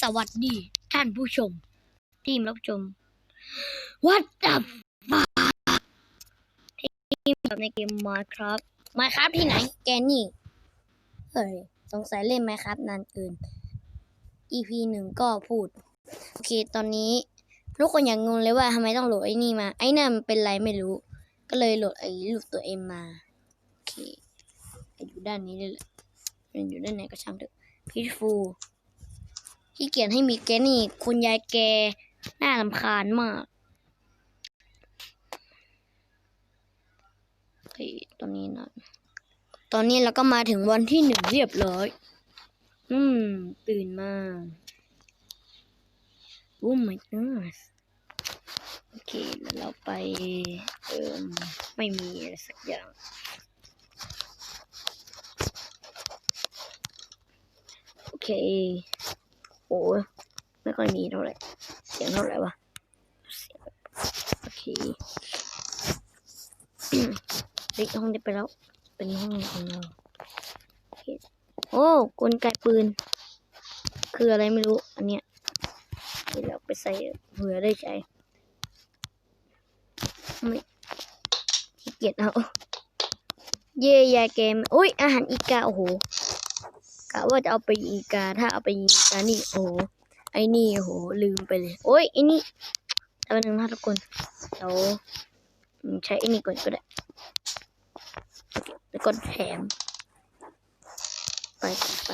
สวัสดีท่านผู้ชม ทีมรับชม What the fuck ที่แบบในเกม Minecraft Minecraft ที่ไหน แกนี่ เฮ้ย สงสัยเล่น Minecraft นานเกิน EP หนึ่งก็พูด โอเค ตอนนี้ ทุกคนอย่างงงเลยว่าทำไมต้องโหลดไอ้นี่มา ไอ้นั่นมันเป็นไรไม่รู้ ก็เลยโหลดไอ้รูปตัวเอ็มมา โอเคอยู่ด้านนี้เลยแหละมันอยู่ด้านไหนก็ช่างเถอะพีทฟู ที่เกียนให้มีแกนี่ คุณยายแก น่าลำคาญมากโอตอนนี้นะ ตอนนี้เราก็มาถึงวันที่หนึ่งเรียบร้อย อืม ตื่นมาโอ้ my god โอเคแล้วเราไป เอิมไม่มีอะไรสักอย่างโอเค โอ้ยไม่ค่อยมีเท่าไหร่ เสียงเท่าไหร่วะเสียงโอเคเฮ้ยห้องนี้ไปแล้ว เป็นห้องของเราโอ้กลไกปืน คืออะไรไม่รู้ อันเนี้ยเดี๋ยวเราไปใส่เผื่อได้ใช้ไม่ขี้เกียจเอา เย่ยาเกม อุ้ยอาหารอีกา โอ้โหะว่าจะเอาไปยิงกาถ้าเอาไปยิงกานี่โอ้ไอ้นี่โอ้โหลืมไปเลย โอ้ยไอ้นี่เอาไปหนึ่งนะทุกคนเดี๋ยวใช้ไอ้นี่ก่อนก็ได้แล้วก็แถม ไปไป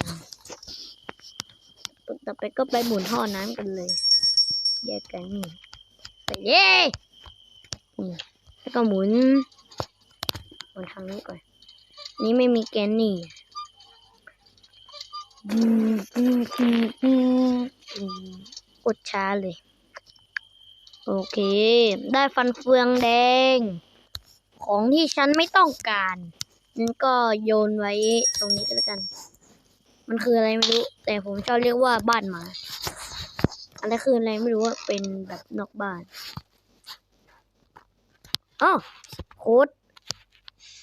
ต่อไปก็ไปหมุนท่อน้ำกันเลย แยกกันนี่ไปเย้นี่แล้วก็หมุนหมุนทางนี้ก่อน นี่ไม่มีแกนนี่ กดช้าเลย โอเค ได้ฟันเฟืองแดง ของที่ฉันไม่ต้องการนั้นก็โยนไว้ตรงนี้ก็แล้วกัน มันคืออะไรไม่รู้ แต่ผมชอบเรียกว่าบ้านหมาอะไรคืออะไรไม่รู้ว่าเป็นแบบนอกบ้านอ๋อโค้ด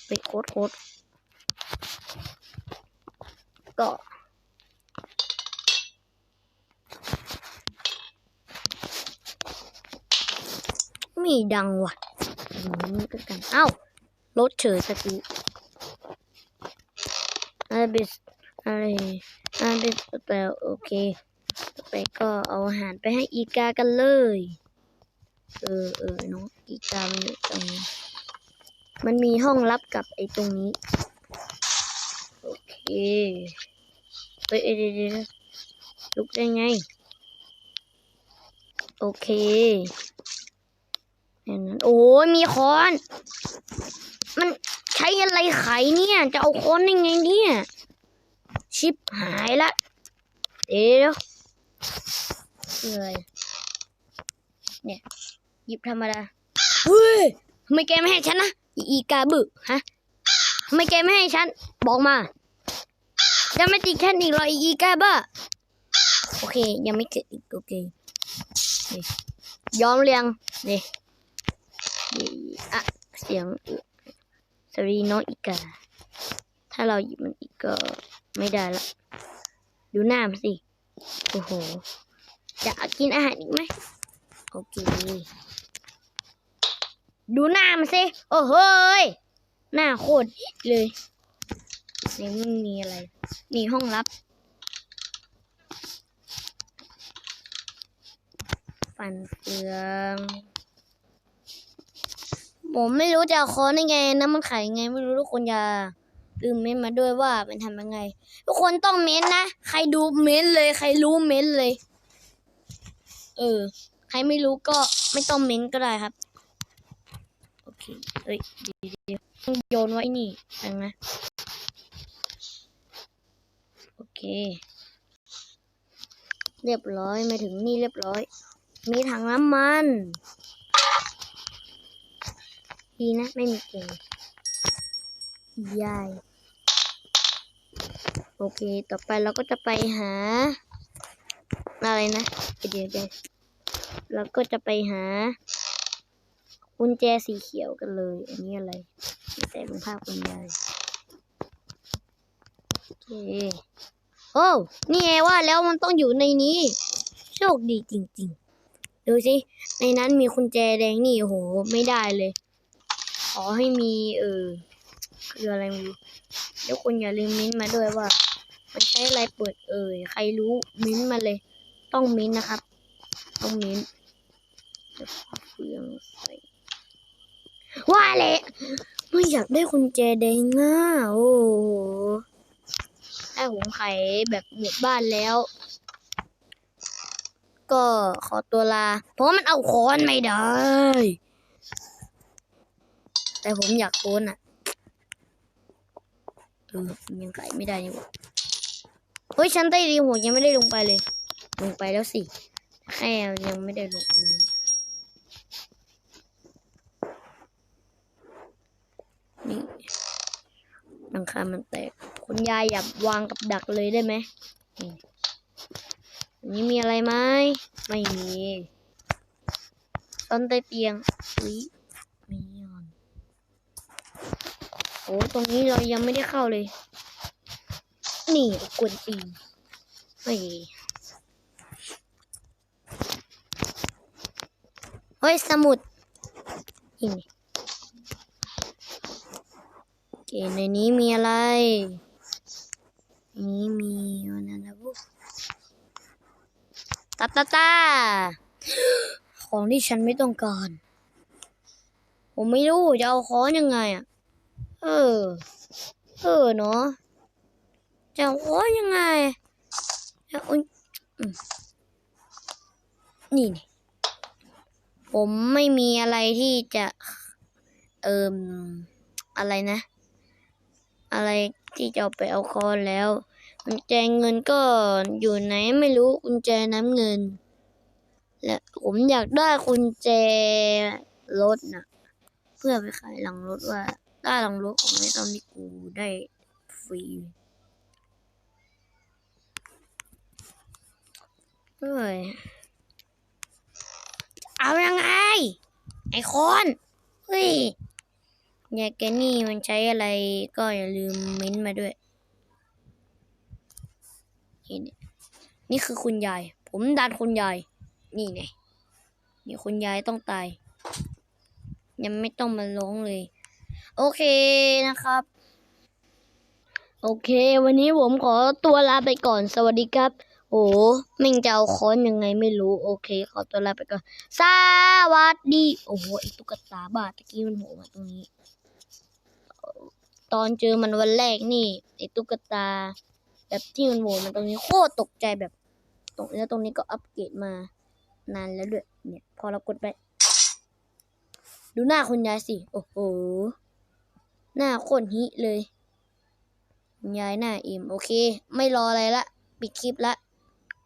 เป็นโค้ดโค้ดก็ มีดังว่ะอืมก็กัน เอ้ารถเฉยสกีอาบิสอะไรอาบิสแต่โอเคต่อไปก็เอาอาหารไปให้อีกากันเลย เออเออน้องอีกามันอยู่ตรงนี้มันมีห้องลับกับไอ้ตรงนี้ โอเคเฮ้ยเดี๋ยวเดี๋ยวลุกได้ไง โอเค อย่างนั้นโอ้ยมีค้อน มันใช้อะไรไขเนี่ย จะเอาค้อนได้ไงเนี่ย ชิปหายละเดี๋ยวคืออะไรเนี่ยหยิบธรรมดาเฮ้ยทำไมแกไม่ให้ฉันนะอีอีกาบึฮะทำไมแกไม่ให้ฉัน บอกมาจะไม่ติดฉันอีกเหรออีอีกาบ้าโอเค ยังไม่เกิดอีกโอเคนี่ยอมเรียงนี่นี่ อะเสียงอึสวีน้องอีกา ถ้าเราหยิบมันอีกก็ไม่ได้ละ ดูหน้ามันสิ โอ้โห จะกินอาหารอีกไหมโอเค ดูหน้ามันสิ โอ้โหยหน้าโคตรเลยนี่มันมีอะไร นี่ห้องลับ ฟันเฟือง ผมไม่รู้จะเอาค้อนยังไงนะมันขายยังไง ไม่รู้ทุกคนอย่าลืมเม้นมาด้วยว่ามันทำยังไง ทุกคนต้องเม้นนะ ใครดูเม้นเลย ใครรู้เม้นเลย เออ ใครไม่รู้ก็ไม่ต้องเม้นก็ได้ครับโอเคเอ้ยเดี๋ยวเดี๋ยวต้องโยนไว้นี่ฟังนะโอเค เรียบร้อยมาถึงนี่เรียบร้อย มีถังน้ำมัน ดีนะ ไม่มีเกงยายโอเค ต่อไปเราก็จะไปหา อะไรนะ เดี๋ยวเดี๋ยวเราก็จะไปหากุญแจสีเขียวกันเลย อันนี้อะไรแต่เป็นภาพคุณยายโอเคโอ้นี่ไงว่าแล้วมันต้องอยู่ในนี้ โชคดีจริง ๆ ดูสิ ในนั้นมีกุญแจแดงนี่โอ้โห ไม่ได้เลย ขอให้มีเออคืออะไรไม่รู้เดี๋ยวคุณอย่าลืมมิ้นมาด้วยว่า มันใช้อะไรเปิดเอ่ยใครรู้มิ้นมาเลย ต้องมิ้นนะครับ ต้องมิ้นจะเฟืองใส่ว่าแหละไม่อยากได้กุญแจแดงง่าโอ้โหได้ผมไขแบบหมดบ้านแล้ว ก็ขอตัวลา เพราะมันเอาค้อนไม่ได้ แต่ผมอยากโค้นอะเออยังไขไม่ได้นี่หว่าเฮ้ยชั้นใต้ดินผมยังไม่ได้ลงไปเลย ลงไปแล้วสิแค่ยังไม่ได้ลงอืมนี่หลังคามันแตกคุณยายอย่าวางกับดักเลยได้ไหมนี่อันนี้มีอะไรไหมไม่มีซ่อนใต้เตียงอุ้ยมีอ่อนโอ้ตรงนี้เรายังไม่ได้เข้าเลย นี่กวนตีนเฮ้ยเฮ้ย สมุดนี่โอเคในนี้มีอะไรนี้มีวันนั้นนะบุ๊ตาตาตาของที่ฉันไม่ต้องการ ผมไม่รู้ จะเอาค้อนยังไงอะ เออ เออเนาะจะเอาค้ยังไงจะอาอืมนี่นี่ ผมไม่มีอะไรที่จะ เอิมอะไรนะ อะไรที่จะไปเอาคอนแล้วกุญแจเงินก็อยู่ไหนไม่รู้กุญแจน้ำเงิน และผมอยากได้กุญแจรถนะเพื่อไปขายหลังรถว่า ได้ลังรถของไอ้ตอนนี้กูได้ฟรีเฮ้ยเอายังไง ไอคอนเฮ้ยยายแกนี่มันใช้อะไรก็อย่าลืมมิ้นมาด้วยนี่นี่นี่คือคุณยาย ผมดันคุณยาย นี่ไงนี่คุณยายต้องตาย ยังไม่ต้องมาร้องเลย โอเคนะครับ โอเค วันนี้ผมขอตัวลาไปก่อน สวัสดีครับ โอ้แม่งจะเอาค้อนยังไงไม่รู้ โอเค ขอตัวลาไปก่อน สวัสดี โอ้โหไอตุ๊กตาบ้าตะกี้มันโผล่มาตรงนี้ ตอนเจอมันวันแรกนี่ไอตุ๊กตา แบบที่มันโผล่มาตรงนี้โคตรตกใจแบบ ตรงแล้วตรงนี้ก็อัปเกรดมานานแล้วด้วย เนี่ย พอเรากดไป ดูหน้าคุณยายสิ โอ้โห หน้าโคตรฮิเลยคุณยายหน้าอิ่ม โอเค ไม่รออะไรละ ปิดคลิปละ